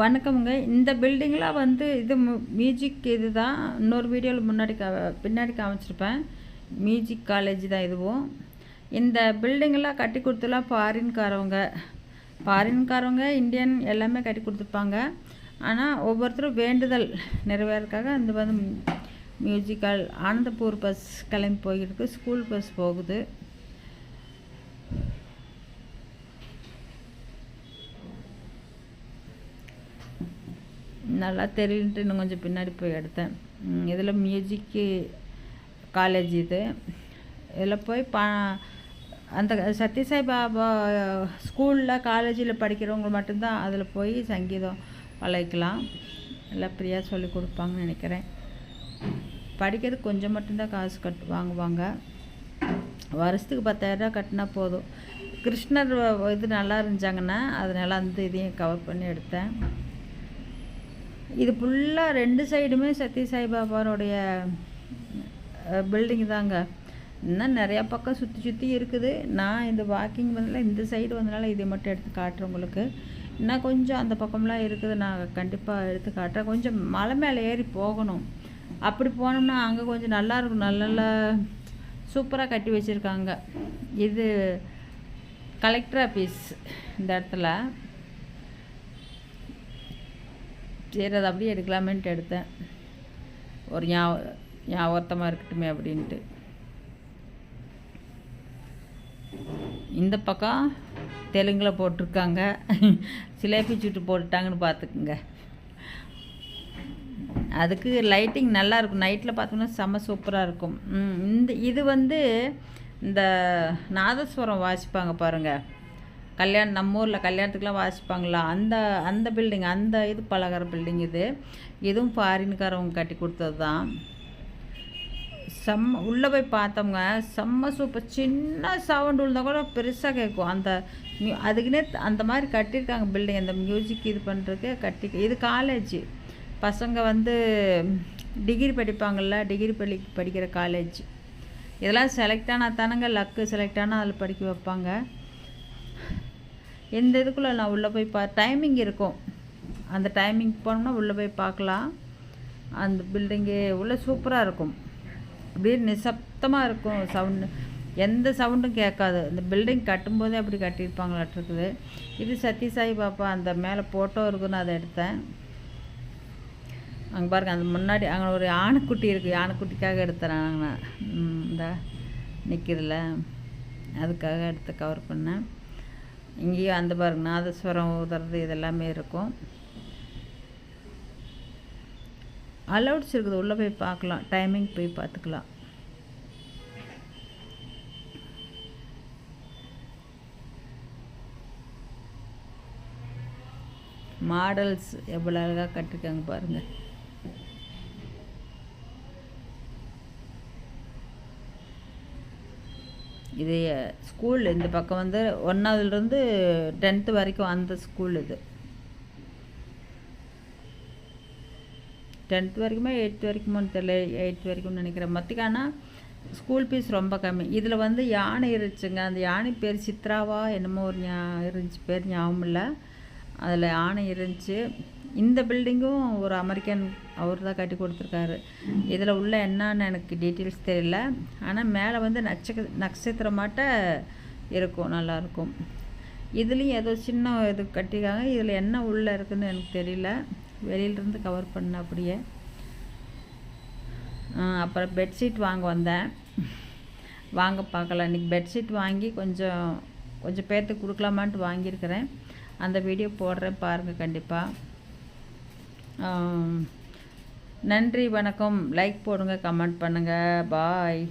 வணக்கமுங்க. இந்த பில்டிங்லாம் வந்து இது மியூசிக் இது தான் இன்னொரு வீடியோவில் முன்னாடி கா பின்னாடி காமிச்சிருப்பேன். மியூசிக் காலேஜ் தான் இதுவும். இந்த பில்டிங்கெல்லாம் கட்டி கொடுத்துலாம் ஃபாரின்காரவங்க ஃபாரின்காரவங்க இந்தியன் எல்லாமே கட்டி கொடுத்துருப்பாங்க. ஆனால் ஒவ்வொருத்தரும் வேண்டுதல் நிறைவேறக்காக இந்த வந்து மியூசிக்கல் ஆனந்தபூர் பஸ் கிளம்பி போயிருக்கு. ஸ்கூல் பஸ் போகுது. நல்லா தெரியலன்ட்டு இன்னும் கொஞ்சம் பின்னாடி போய் எடுத்தேன். இதில் மியூசிக்கு காலேஜ் இது. இதில் போய் பா அந்த சத்யசாய் பாபா ஸ்கூலில் காலேஜில் படிக்கிறவங்க மட்டும்தான் அதில் போய் சங்கீதம் பழகிக்கலாம் எல்லாம் ஃப்ரீயாக சொல்லி கொடுப்பாங்கன்னு நினைக்கிறேன். படிக்கிறது கொஞ்சம் மட்டும்தான் காசு கட் வாங்குவாங்க. வருஷத்துக்கு பத்தாயிரரூபா கட்டினா போதும். கிருஷ்ணர் இது நல்லா இருந்துச்சாங்கன்னா அதனால் அந்த இதையும் கவர் பண்ணி எடுத்தேன். இது ஃபுல்லாக ரெண்டு சைடுமே சத்ய சாய்பாபாவோடைய பில்டிங் தாங்க. இன்னும் நிறையா பக்கம் சுற்றி சுற்றி இருக்குது. நான் இந்த வாக்கிங் வந்ததில் இந்த சைடு வந்தனால இதை மட்டும் எடுத்து காட்டுறேன் உங்களுக்கு. இன்னும் கொஞ்சம் அந்த பக்கம்லாம் இருக்குது. நான் கண்டிப்பாக எடுத்து காட்டுறேன். கொஞ்சம் மலை மேலே ஏறி போகணும். அப்படி போனோம்னா அங்கே கொஞ்சம் நல்லா இருக்கும். நல்ல நல்ல சூப்பராக கட்டி வச்சுருக்காங்க. இது கலெக்டர் ஆஃபீஸ் இந்த இடத்துல. சரி அதை அப்படியே எடுக்கலாமேன்ட்டு எடுத்தேன். ஒரு ஞாபகம் ஞாபகத்தமாக இருக்கட்டுமே அப்படின்ட்டு. இந்த பக்கம் தெலுங்கில் போட்டிருக்காங்க. சிலேபி சுட்டு போட்டுட்டாங்கன்னு பார்த்துக்குங்க. அதுக்கு லைட்டிங் நல்லா இருக்கும். நைட்டில் பார்த்தோம்னா செம்ம சூப்பராக இருக்கும். இந்த இது வந்து இந்த நாதஸ்வரம் வாசிப்பாங்க பாருங்கள் கல்யாணம் நம்ம ஊரில் கல்யாணத்துக்குலாம் வாசிப்பாங்களா? அந்த அந்த பில்டிங் அந்த இது பலகார பில்டிங் இது. இதுவும் ஃபாரின்காரவங்க கட்டி கொடுத்தது தான் செம்ம உள்ளே போய் பார்த்தவங்க செம்ம சூப்பர் சின்ன சவுண்டு விழுந்தால் கூட பெருசாக கேட்கும். அந்த அதுக்குன்னே அந்த மாதிரி கட்டியிருக்காங்க பில்டிங் அந்த மியூசிக் இது பண்ணுறதுக்கு கட்டி இது காலேஜ் பசங்க வந்து டிகிரி படிப்பாங்கள்ல டிகிரி படி படிக்கிற காலேஜ் இதெல்லாம் செலக்ட் ஆனால் தானங்க லக்கு செலக்ட் ஆனால் அதில் படிக்க வைப்பாங்க. எந்த இதுக்குள்ளே நான் உள்ளே போய் பா டைமிங் இருக்கும். அந்த டைமிங் போனோம்னா உள்ளே போய் பார்க்கலாம். அந்த பில்டிங்கு உள்ளே சூப்பராக இருக்கும். அப்படியே நிசப்தமாக இருக்கும் சவுண்டு எந்த சவுண்டும் கேட்காது. இந்த பில்டிங் கட்டும்போதே அப்படி கட்டியிருப்பாங்களாட்டிருக்குது இது சத்யசாயி பாப்பா அந்த மேலே ஃபோட்டோ இருக்குன்னு அதை எடுத்தேன். அங்கே பாருங்கள் அந்த முன்னாடி அங்கே ஒரு யானைக்குட்டி இருக்குது யானைக்குட்டிக்காக எடுத்தேன் இந்த நிற்கிறதுல அதுக்காக எடுத்து கவர் பண்ணேன். இங்கேயும் அந்த பாருங்க நாதஸ்வரம் ஊதுறது இதெல்லாமே இருக்கும். அலவுட்ஸ் இருக்குது உள்ளே போய் பார்க்கலாம். டைமிங் போய் பார்த்துக்கலாம். மாடல்ஸ் எவ்வளோ அழகாக கட்டிருக்காங்க பாருங்கள் இது ஸ்கூல் இந்த பக்கம் வந்து ஒன்றாவதுலேருந்து டென்த்து வரைக்கும் அந்த ஸ்கூல் இது. டென்த் வரைக்குமே எயித்து வரைக்குமோன்னு தெரியல எயித்து வரைக்கும்னு நினைக்கிறேன். மத்திக்கானா ஸ்கூல் ஃபீஸ் ரொம்ப கம்மி. இதில் வந்து யானை இருந்துச்சுங்க. அந்த யானை பேர் சித்ராவா என்னமோ ஒரு ஞா இருந்துச்சு. பேர் ஞாபகம் இல்லை அதில் யானை இருந்துச்சு. இந்த பில்டிங்கும் ஒரு அமெரிக்கன் அவர் தான் கட்டி கொடுத்துருக்காரு. இதில் உள்ள என்னன்னு எனக்கு டீட்டெயில்ஸ் தெரியல. ஆனால் மேலே வந்து நட்ச நட்சத்திரமாட்ட இருக்கும் நல்லாயிருக்கும் இதுலேயும் ஏதோ சின்ன இது கட்டிக்காங்க இதில் என்ன உள்ளே இருக்குதுன்னு எனக்கு தெரியல. வெளியிலேருந்து கவர் பண்ண அப்படியே. அப்புறம் பெட்ஷீட் வாங்க வந்தேன். வாங்க பார்க்கலாம். இன்றைக்கி பெட்ஷீட் வாங்கி கொஞ்சம் கொஞ்சம் பேர்த்துக்கு கொடுக்கலாமான்ட்டு வாங்கியிருக்கிறேன். அந்த வீடியோ போடுறேன் பாருங்கள் கண்டிப்பாக நன்றி வணக்கம். லைக் போடுங்க கமெண்ட் பண்ணுங்கள் பாய்